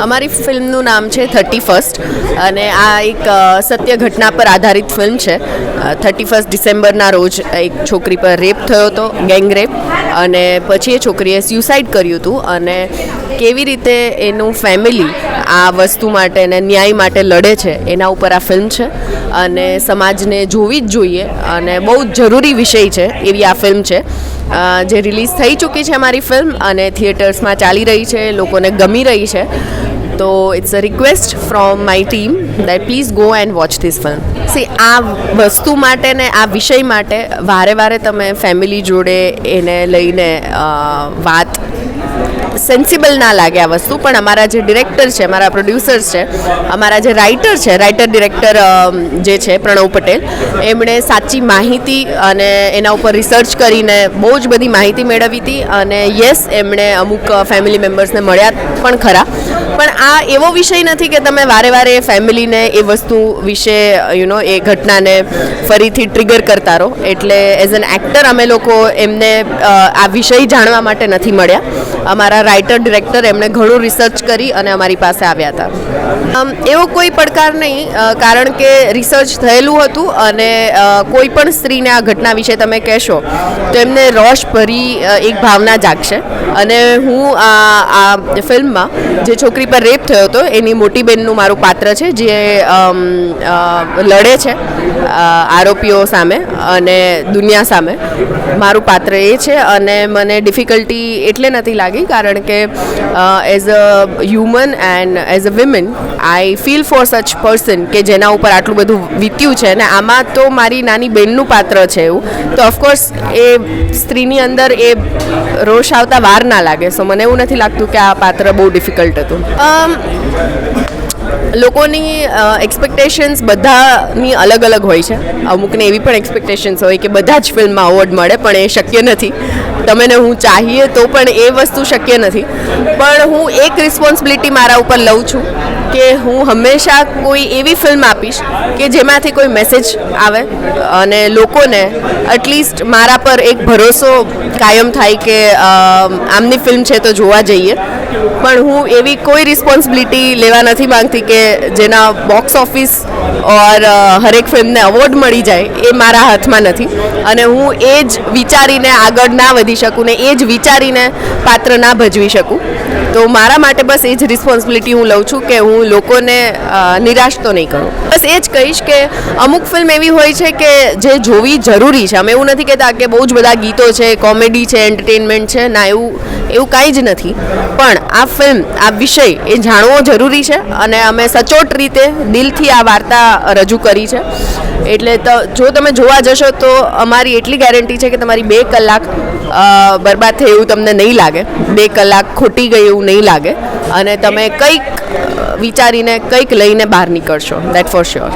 અમારી ફિલ્મનું નામ છે થર્ટી ફર્સ્ટ અને આ એક સત્ય ઘટના પર આધારિત ફિલ્મ છે. થર્ટી ફર્સ્ટ ડિસેમ્બરના રોજ એક છોકરી પર રેપ થયો હતો, ગેંગ રેપ. અને પછી એ છોકરીએ સ્યુસાઇડ કર્યું હતું અને કેવી રીતે એનું ફેમિલી આ વસ્તુ માટે અને ન્યાય માટે લડે છે, એના ઉપર આ ફિલ્મ છે. અને સમાજને જોવી જ જોઈએ અને બહુ જ જરૂરી વિષય છે એવી આ ફિલ્મ છે. જે રિલીઝ થઈ ચૂકી છે અમારી ફિલ્મ અને થિયેટર્સમાં ચાલી રહી છે, લોકોને ગમી રહી છે. તો it's a request from my team that please go and watch this film C આ વસ્તુ માટે ને આ વિષય માટે વારે વારે તમે ફેમિલી જોડે એને લઈને વાત સેન્સિબલ ના લાગે આ વસ્તુ. પણ અમારા જે ડિરેક્ટર છે, અમારા પ્રોડ્યુસર્સ છે, અમારા જે રાઇટર છે રાઇટર ડિરેક્ટર જે છે, પ્રણવ પટેલ, એમણે સાચી માહિતી અને એના ઉપર રિસર્ચ કરીને બહુ જ બધી માહિતી મેળવી હતી અને યસ એમણે અમુક ફેમિલી મેમ્બર્સને મળ્યા પણ ખરા. પણ આ એવો વિષય નથી કે તમે વારે વારે ફેમિલીને એ વસ્તુ વિશે યુ નો એ ઘટનાને ફરીથી ટ્રિગર કરતા રહો. એટલે એઝ એન એક્ટર અમે લોકો એમને આ વિષય જાણવા માટે નથી મળ્યા. અમારા રાઇટર ડિરેક્ટર એમણે ઘણું રિસર્ચ કરી અને અમારી પાસે આવ્યા હતા. એવો કોઈ પડકાર નહીં કારણ કે રિસર્ચ થયેલું હતું અને કોઈ પણ સ્ત્રીને આ ઘટના વિશે તમે કહેશો, તો એમને રોષ ભરી એક ભાવના જાગશે. અને હું આ ફિલ્મમાં જે છોકરી પર રેપ થયો હતો. એની મોટી બહેનનું મારું પાત્ર છે, જે લડે છે આરોપીઓ સામે અને દુનિયા સામે. મારું પાત્ર એ છે અને મને ડિફિકલ્ટી એટલે નથી લાગી, કારણ કે as a human and as a women I feel for such person કે જેના ઉપર આટલું બધું વીત્યું છે અને આમાં તો મારી નાની બહેનનું પાત્ર છે એવું. તો ઓફકોર્સ એ સ્ત્રીની અંદર એ રોષ આવતા વાર ના લાગે. સો મને એવું નથી લાગતું કે આ પાત્ર બહુ ડિફિકલ્ટ હતું. લોકોની એક્સપેક્ટેશન્સ બધાની અલગ અલગ હોય છે. અમુકને એવી પણ એક્સપેક્ટેશન્સ હોય કે બધા જ ફિલ્મમાં અવોર્ડ મળે, પણ એ શક્ય નથી. તમે ને હું ચાહીએ તો પણ એ વસ્તુ શક્ય નથી. પણ હું એક રિસ્પોન્સિબિલિટી મારા ઉપર લઉં છું કે હું હંમેશા કોઈ એવી ફિલ્મ આપીશ કે જેમાંથી કોઈ મેસેજ આવે અને લોકોને એટલીસ્ટ મારા પર એક ભરોસો કાયમ થાય કે આમની ફિલ્મ છે તો જોવા જઈએ. પણ હું એવી કોઈ રિસ્પોન્સિબિલિટી લેવા નથી માંગતી કે જેના બોક્સ ઓફિસ ઓર હરેક ફિલ્મને અવોર્ડ મળી જાય એ મારા હાથમાં નથી. અને હું એ જ વિચારીને આગળ ના વધી શકું ને એ જ વિચારીને પાત્ર ના ભજવી શકું. તો મારા માટે બસ એ જ રિસ્પોન્સિબિલિટી હું લઉં છું કે હું લોકોને નિરાશ તો નહીં કરું. બસ એ જ કહીશ કે અમુક ફિલ્મ એવી હોય છે કે જે જોવી જરૂરી છે. અમે એવું નથી કહેતા કે બહુ જ બધા ગીતો છે, કોમેડી છે એન્ટરટેનમેન્ટ છે. ના, એવું એવું કાંઈ જ નથી. પણ આ ફિલ્મ આ વિષય એ જાણવો જરૂરી છે અને અમે સચોટ રીતે દિલથી આ વાર્તા રજૂ કરી છે. એટલે તો જો તમે જોવા જશો તો અમારી એટલી ગેરંટી છે કે તમારી બે કલાક બરબાદ થઈ એવું તમને નહીં લાગે. બે કલાક ખોટી ગઈ એવું નહીં લાગે. અને તમે કંઈક વિચારીને કંઈક લઈને બહાર નીકળશો. That for sure